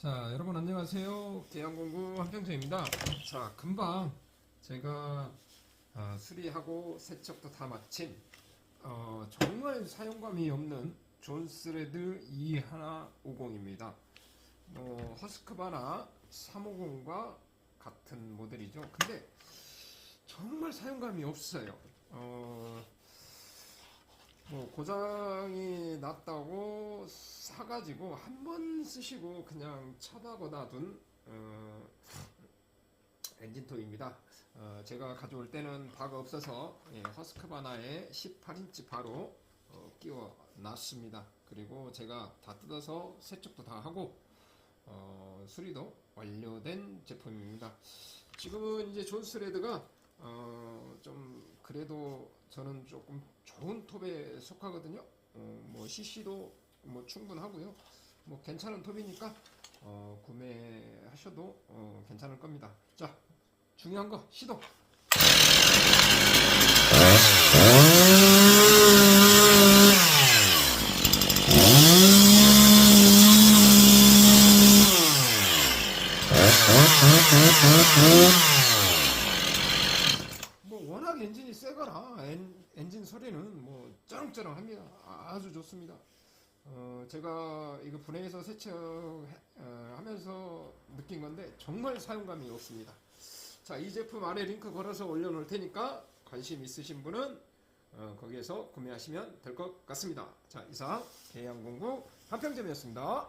자, 여러분 안녕하세요. 계양공구 한평정입니다. 자, 금방 제가 아, 수리하고 세척도 다 마친 어, 정말 사용감이 없는 존스레드 2150입니다. 뭐 허스크바나 350과 같은 모델이죠. 근데 정말 사용감이 없어요. 어, 뭐 고장이 났다고 사가지고 한 번 쓰시고 그냥 쳐다고 놔둔 어, 엔진토입니다. 어, 제가 가져올 때는 바가 없어서 예, 허스크바나에 18인치 바로 어, 끼워 놨습니다. 그리고 제가 다 뜯어서 세척도 다 하고 어, 수리도 완료된 제품입니다. 지금은 이제 존스레드가 어, 좀 그래도 저는 조금 좋은 톱에 속하거든요. 어, 뭐 CC도 뭐 충분하고요. 뭐 괜찮은 톱이니까 어, 구매하셔도 어, 괜찮을 겁니다. 자, 중요한 거 시동. 엔진이 세거라 엔, 엔진 소리는 뭐 쩌렁쩌렁합니다. 아주 좋습니다. 어, 제가 이거 분해해서 세척하면서 느낀 건데 정말 사용감이 없습니다. 자, 이 제품 아래 링크 걸어서 올려놓을 테니까 관심 있으신 분은 어, 거기에서 구매하시면 될 것 같습니다. 자, 이상 계양공구 한평점이었습니다.